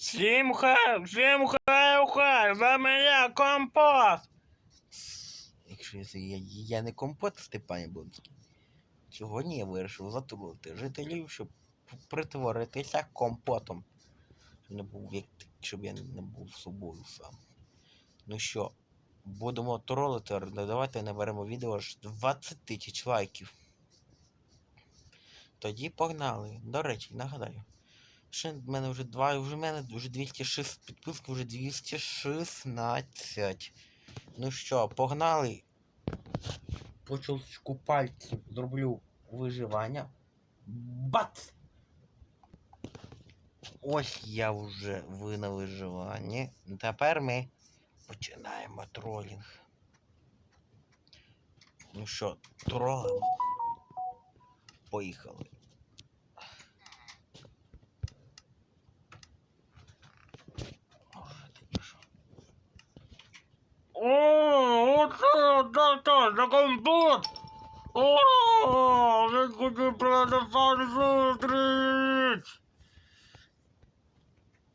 Всім хай, всім хай, хай, за мене компот. Якщо я, я, я не компот Степан Яблонський, сьогодні я вирішив затрулити жителів, щоб притворитися компотом. Щоб, не був, як, щоб я не був собою сам. Ну що, будемо тролити, давайте наберемо відео аж 20 тисяч лайків. Тоді погнали. До речі, нагадаю. Ще в мене вже два, вже в мене вже 206 підписків, вже 216. Ну що, погнали. По пальців зроблю виживання. Бац! Ось я вже ви на виживанні. Тепер ми починаємо тролінг. Ну що, тролимо. Поїхали. О, тоді що? О, оце, да, да, за компот. О, він хотів продавати зустріч.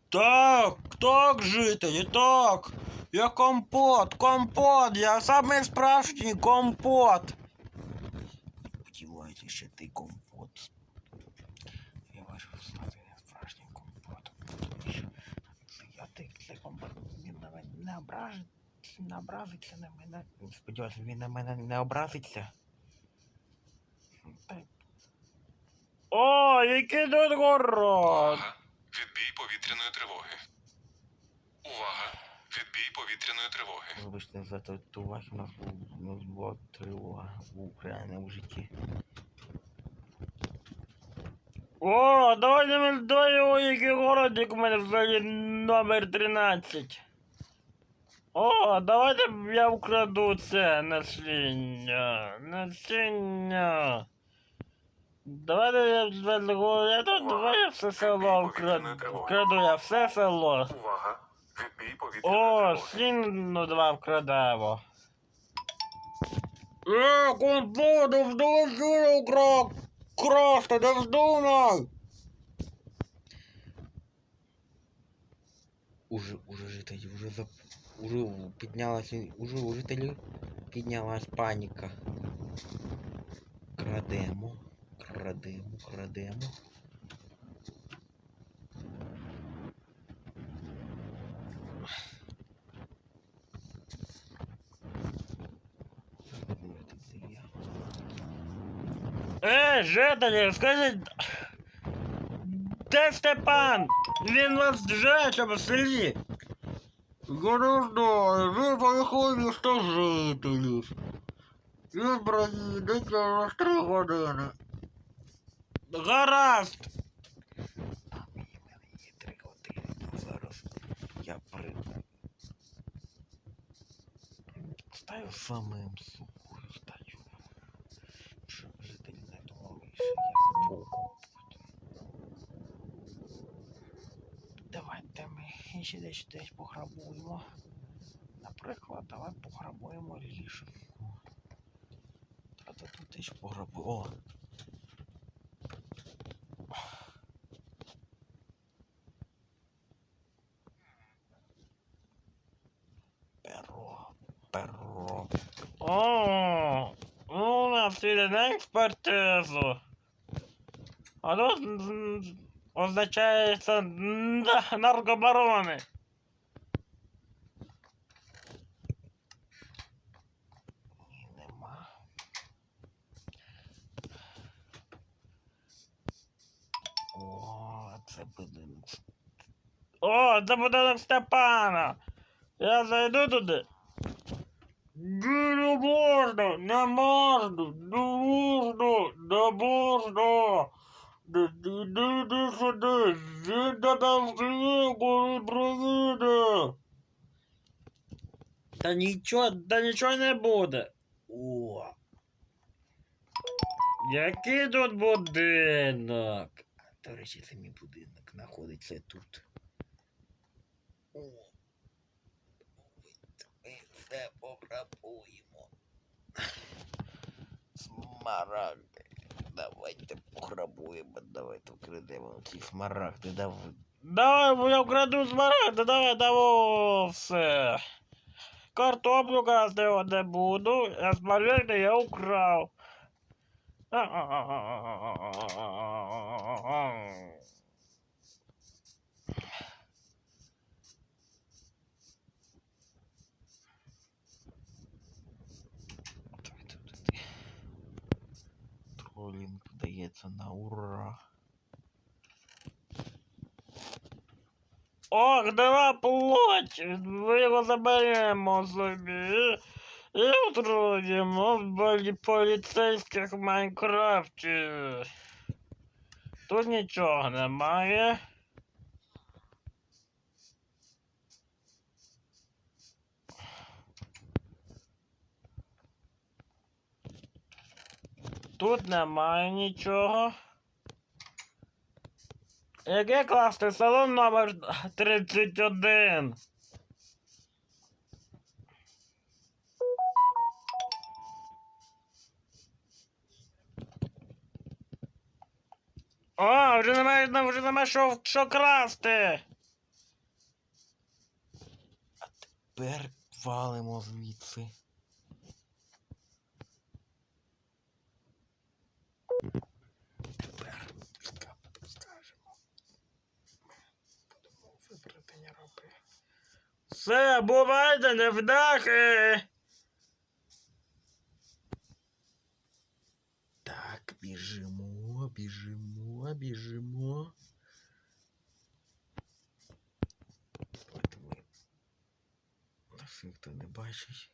Так, так, жителі, так. Я компот, компот, я самий справжній компот. Сподіваюся, що ти компот. Я не. Тому що це я ти, цей компот, він на мене не ображить, не образиться на мене. Сподіваюся, він на мене не образиться. Та О, який тут город. Увага! Відбій повітряної тривоги. Увага! Відбій повітряної тривоги. Вибачте за татуаж, у нас був у нас була тривога в Україні в житті. О, давайте ми здоїмо, який городик у мене взагалі номер 13. О, давайте я вкраду це насіння. Насіння. Давайте я зведу, я тут давай я все село вкраду. Вкраду я все село. Увага! Відбій повітряної О, сіно два вкрадемо. Е, комподу, вздуй сіно крок. Крости, не вздумай. Уже, уже жителі, уже зап... уже піднялася, уже у жителів піднялась паніка. Крадемо, крадемо, крадемо. Е, жителі, скажіть, де Степан? Він вас жече в селі. Я не знаю, він поїхав місто жителів. Він приїде через три години. Гаразд. А мені в мене є три години. Зараз я при... Стаю самим собою стаю. Щоб жителі не думали, що я богу. Ще десь десь пограбуємо. Наприклад, давай пограбуємо ліженку. Та тут десь пограбуємо. Перо, перо. О, ну, на експертизу. А тут м, означається наркобарони. Нема. О, це будинок. О, це Степана. Я зайду туди. Не можна, не можна, не можна, не можна. Та нічого, та нічого не буде. О, Який тут будинок? до речі, це мій будинок знаходиться тут. О, ми це пограбуємо. Смарагди. Давайте пограбуємо, давайте вкрадемо ці смарагди. давай. Давай, бо я вкраду смарагди, давай, давай, все. Картоплю красти не буду, а смарагди я украв. Тролінг подається на ура. Ох, дала плоть, ми його заберемо собі і отруїмо в болі поліцейських Майнкрафті. Тут нічого немає. Тут немає нічого. Яке класти салон номер 31? О, вже немає, вже немає що, що красти. Тепер валимо звідси. Все, бувайте, невдахи. Так, біжимо, біжимо, біжимо. Давайте ми. Нас ніхто не бачить.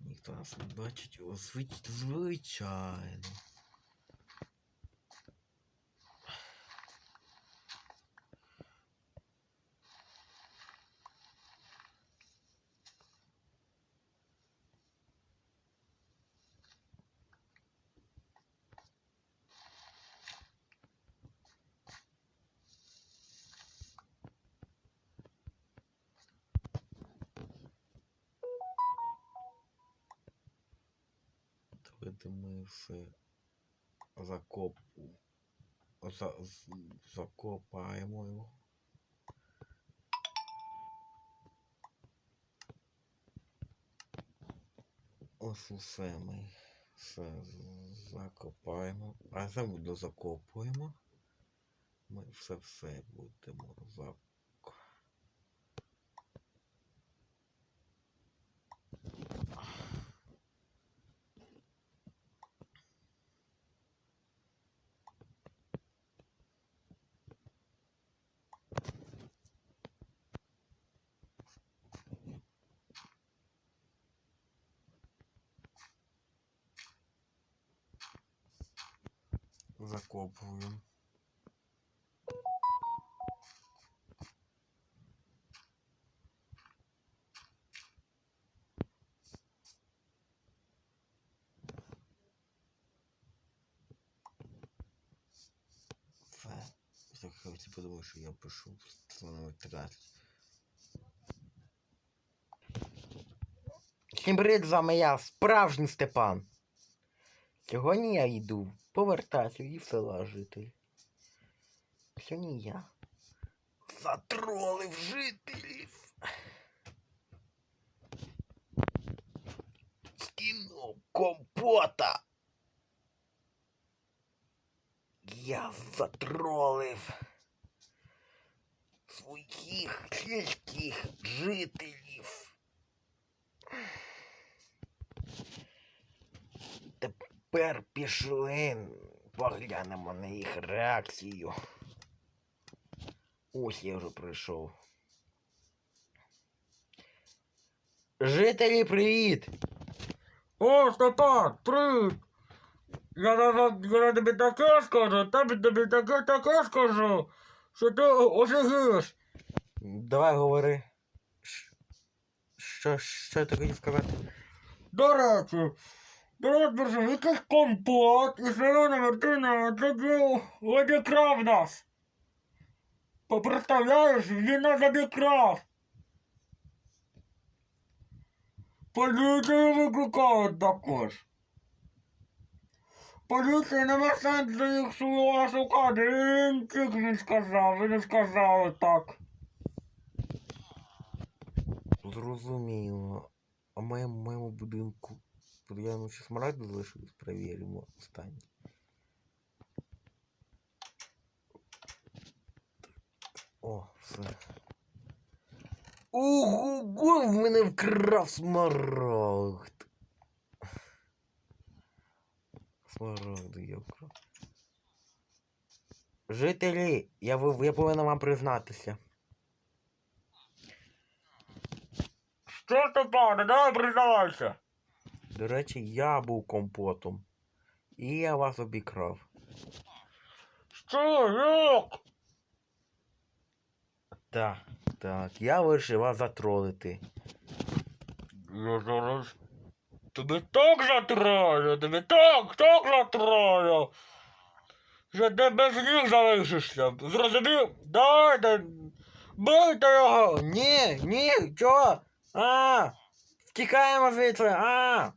Ніхто нас не бачить. О, звич... звичайно. Все закопу. За... Закопаємо його. Ось усе ми все закопаємо. А землю закопуємо. Ми все все будемо зак... закопуємо. Всі подумали, що я пишу номер 13. Всім привіт, з вами я, справжній Степан. Сьогодні я йду повертатися і в села житель. Сьогодні я затролив жителів. Скинув компота. Я затролив своїх сільських жителів. Тепер пішли, поглянемо на їх реакцію. Ось я вже прийшов. Жителі, привіт! О, Степан, привіт! Я, я тобі таке скажу, тобі, тобі таке, таке скажу, що ти офігієш. Давай говори. Що, що ти хотів сказати? До речі, до речі, якийсь компот і зелена Мартина тоді обікрав нас. Представляєш, він нас обікрав. Поліцію викликають також. Поліція нема сенсу їх шукати, шукати. Він не сказав, ви не сказали так. Зрозуміло. А в моєму будинку. Тут я ну, ще смарагди залишились, перевіримо останнє. О, все. Ого, в мене вкрав смарагд. Смарагди я вкрав. Жителі, я, я повинен вам признатися. Що ти, пане, давай признавайся. До речі, я був компотом. І я вас обікрав. Що, як? Так, так, я вирішив вас затролити. Я зараз тобі так затрою, тобі так, так затрою. Що ти без них залишишся. Зрозумів? Дайте, бийте його. Ні, ні, чого? А! Втікаємо звідси, а!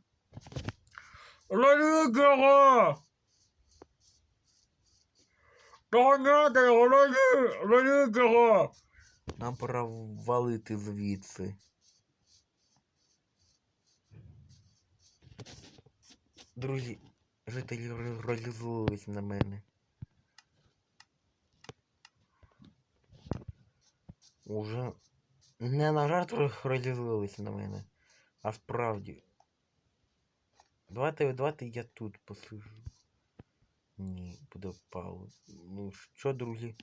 Ловіть його! Доганяйте його, ловіть його! Нам пора валити звідси. Друзі, жителі роз- розізлились на мене. Уже не на жарт ро- розізлились на мене, а справді. Давайте, давайте я тут посижу. Ні, буде пауза. Ну що, друзі?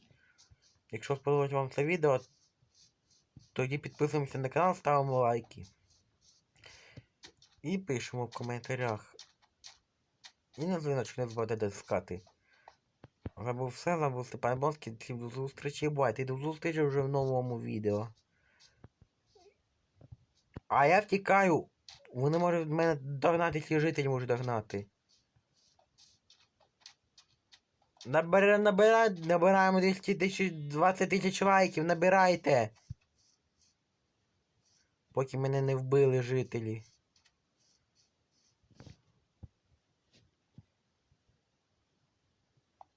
Якщо сподобалось вам це відео, тоді підписуємося на канал, ставимо лайки. І пишемо в коментарях. І на дзвіночок не забудьте натискати. Забув все, забув Степан Бонський. Всім до зустрічі, бувайте. До зустрічі вже в новому відео. А я втікаю. Вони можуть мене догнати, якщо жителі можуть догнати. Набира, набира, набираємо 200 тисяч, 20 тисяч лайків, набирайте. Поки мене не вбили жителі.